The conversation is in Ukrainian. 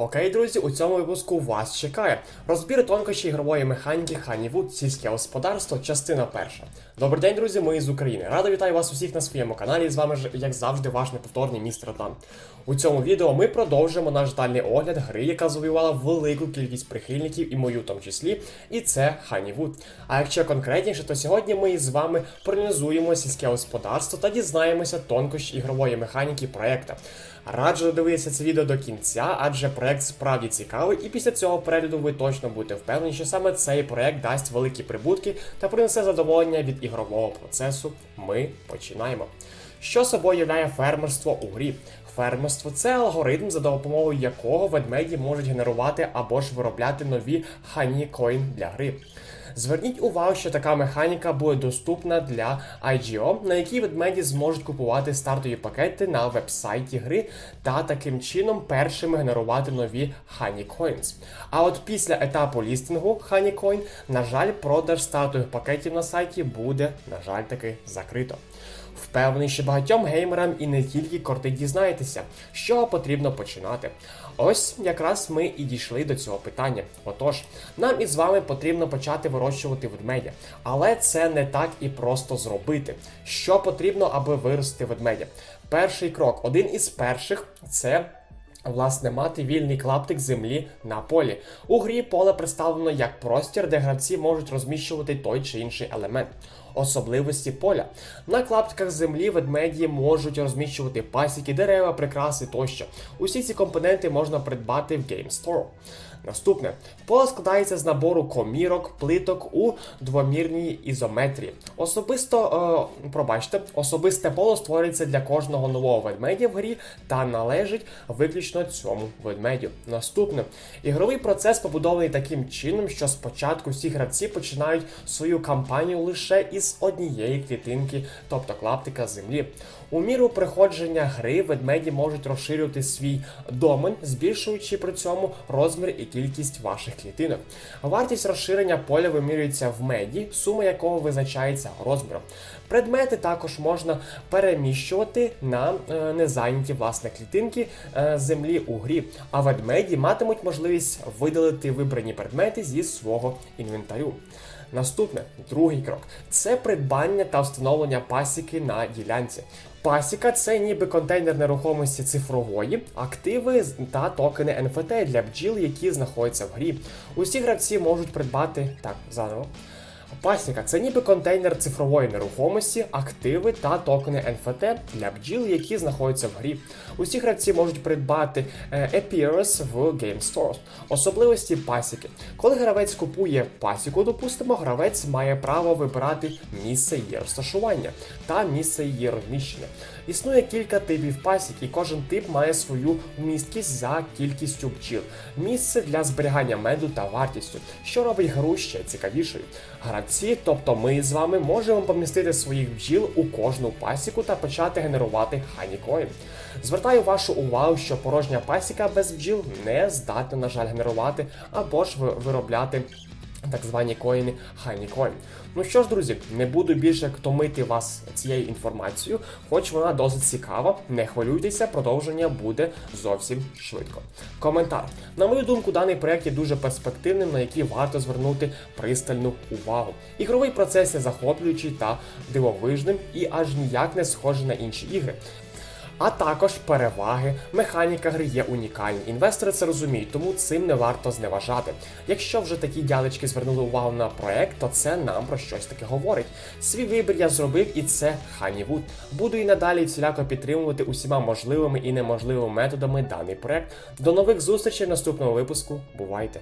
Окей, друзі, у цьому випуску вас чекає розбір тонкощі ігрової механіки Ханівуд, сільське господарство, частина перша. Добрий день, друзі, ми з України. Радо вітаю вас усіх на своєму каналі. З вами ж, як завжди, ваш неповторний містер Дан. У цьому відео ми продовжимо наш дальний огляд гри, яка завоювала велику кількість прихильників, і мою в тому числі, і це Ханівуд. А якщо конкретніше, то сьогодні ми з вами проаналізуємо сільське господарство та дізнаємося тонкощі ігрової механіки проекта. Раджу додивитися це відео до кінця, адже проект справді цікавий, і після цього перегляду ви точно будете впевнені, що саме цей проект дасть великі прибутки та принесе задоволення від ігрового процесу. Ми починаємо. Що собою являє фермерство у грі? Фермерство це алгоритм, за допомогою якого ведмеді можуть генерувати або ж виробляти нові хані-коін для гри. Зверніть увагу, що така механіка буде доступна для IGO, на якій ведмеді зможуть купувати стартові пакети на веб-сайті гри та таким чином першими генерувати нові Honey Coins. А от після етапу лістингу Honey Coin, на жаль, продаж стартових пакетів на сайті буде, на жаль, таки закрито. Впевнений, що багатьом геймерам і не тільки корти дізнаєтеся, з чого потрібно починати. Ось якраз ми і дійшли до цього питання. Отож, нам із вами потрібно почати вирощувати ведмедя, але це не так і просто зробити. Що потрібно, аби виростити ведмедя? Перший крок, один із перших, це. Власне, мати вільний клаптик землі на полі. У грі поле представлено як простір, де гравці можуть розміщувати той чи інший елемент. Особливості поля. На клаптиках землі ведмеді можуть розміщувати пасіки, дерева, прикраси тощо. Усі ці компоненти можна придбати в Game Store. Наступне поле складається з набору комірок, плиток у двомірній ізометрії. Особисто, е, пробачте, особисте поле створюється для кожного нового ведмедя в грі та належить виключно цьому ведмедю. Наступне ігровий процес побудований таким чином, що спочатку всі гравці починають свою кампанію лише із однієї клітинки, тобто клаптика землі. У міру приходження гри ведмеді можуть розширювати свій домен, збільшуючи при цьому розмір і кількість ваших клітинок. Вартість розширення поля вимірюється в меді, сума якого визначається розміром. Предмети також можна переміщувати на е, незайняті власне клітинки е, землі у грі, а ведмеді матимуть можливість видалити вибрані предмети зі свого інвентарю. Наступне, другий крок це придбання та встановлення пасіки на ділянці. Пасіка це ніби контейнер нерухомості цифрової, активи та токени NFT для бджіл, які знаходяться в грі. Усі гравці можуть придбати так заново. Пасіка це ніби контейнер цифрової нерухомості, активи та токени NFT для бджіл, які знаходяться в грі. Усі гравці можуть придбати е, Appearance в Game Store. Особливості пасіки. Коли гравець купує пасіку, допустимо, гравець має право вибирати місце її розташування та місце її розміщення. Існує кілька типів пасік, і кожен тип має свою вмісткість за кількістю бджіл, місце для зберігання меду та вартістю, що робить гру ще цікавішою. Гравці, тобто ми з вами, можемо помістити своїх бджіл у кожну пасіку та почати генерувати ханікоін. Звертаю вашу увагу, що порожня пасіка без бджіл не здатна, на жаль, генерувати або ж виробляти. Так звані коїни Хайнікоін. Ну що ж, друзі, не буду більше томити вас цією інформацією, хоч вона досить цікава. Не хвилюйтеся, продовження буде зовсім швидко. Коментар. На мою думку, даний проект є дуже перспективним, на який варто звернути пристальну увагу. Ігровий процес є захоплюючий та дивовижним і аж ніяк не схожий на інші ігри. А також переваги, механіка гри є унікальні. Інвестори це розуміють, тому цим не варто зневажати. Якщо вже такі дядечки звернули увагу на проект, то це нам про щось таке говорить. Свій вибір я зробив, і це Ханівуд. Буду і надалі всіляко підтримувати усіма можливими і неможливими методами даний проект. До нових зустрічей в наступному випуску. Бувайте!